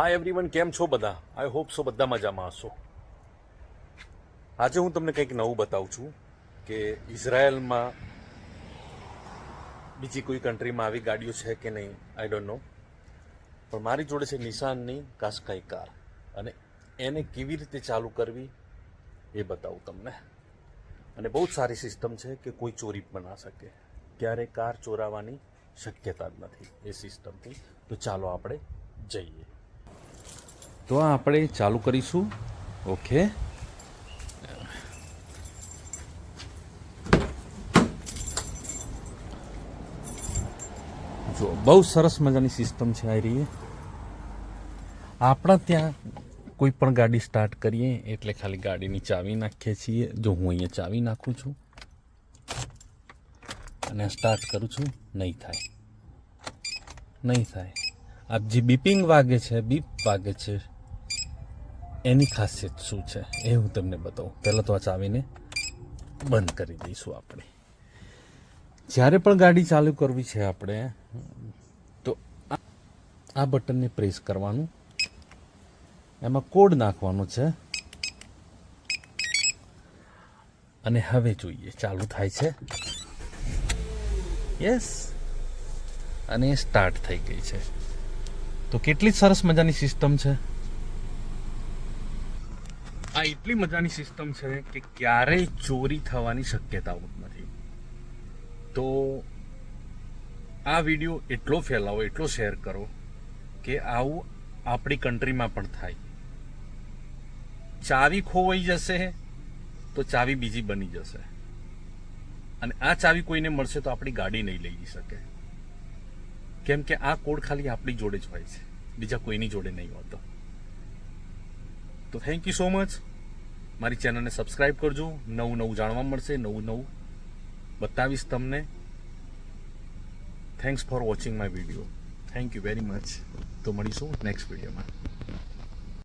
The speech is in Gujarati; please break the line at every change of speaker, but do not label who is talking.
હાય એવરીવન કેમ છો બધા? આઈ હોપ સો બધા મજામાં હશો. આજે હું તમને કંઈક નવું બતાવું છું કે ઇઝરાયલમાં બીજી કોઈ કન્ટ્રીમાં આવી ગાડીઓ છે કે નહીં આઈ ડોન્ટ નો પણ મારી જોડે છે નિશાનની કાસ્કાઈ કાર અને એને કેવી રીતે ચાલુ કરવી એ બતાવું તમને. અને બહુ જ સારી સિસ્ટમ છે કે કોઈ ચોરી પણ ના શકે. ક્યારે કાર ચોરાવાની શક્યતા જ નથી એ સિસ્ટમથી તો ચાલો આપણે જઈએ. તો આ આપણે ચાલુ કરીશું. ઓકે. જો, બહુ સરસ મજાની સિસ્ટમ છે આ રહી આપણા ત્યાં કોઈ પણ ગાડી સ્ટાર્ટ કરીએ એટલે ખાલી ગાડીની ચાવી નાખીએ છીએ. જો, હું અહીંયા ચાવી નાખું છું. અને સ્ટાર્ટ કરું છું. નહીં થાય. નહીં થાય. આપ જે બીપિંગ વાગે છે બીપ વાગે છે. એની ખાસિયત શું છે એ હું તમને બતાવું. પહેલાં તો આ ચાવીને બંધ કરી દઈશું આપણે. જ્યારે પણ ગાડી ચાલુ કરવી છે આપણે, તો આ- બટનને પ્રેસ કરવાનું. એમાં કોડ નાખવાનો છે. અને હવે જોઈએ, ચાલુ થાય છે. યસ અને એ સ્ટાર્ટ થઈ ગઈ છે. તો કેટલી સરસ મજાની સિસ્ટમ છે. આ એટલી મજાની સિસ્ટમ છે કે ક્યારેય ચોરી થવાની શક્યતાઓ નથી. તો આ વીડિયો એટલો ફેલાવો, એટલો શેર કરો કે આવું આપણી કન્ટ્રીમાં પણ થાય. ચાવી ખોવાઈ જશે તો ચાવી બીજી બની જશે. અને આ ચાવી કોઈને મળશે તો આપણી ગાડી નહીં લઈ શકે. કેમ કે આ કોડ ખાલી આપણી જોડે જ હોય છે. બીજા કોઈની જોડે નહીં હોતો. તો થેન્ક યુ સો મચ મારી ચેનલને સબસ્ક્રાઇબ કરજો. નવું નવું જાણવા મળશે, નવું નવું બતાવીશ તમને. Thanks for watching my video thank you very much તો મળીશું નેક્સ્ટ વિડીયોમાં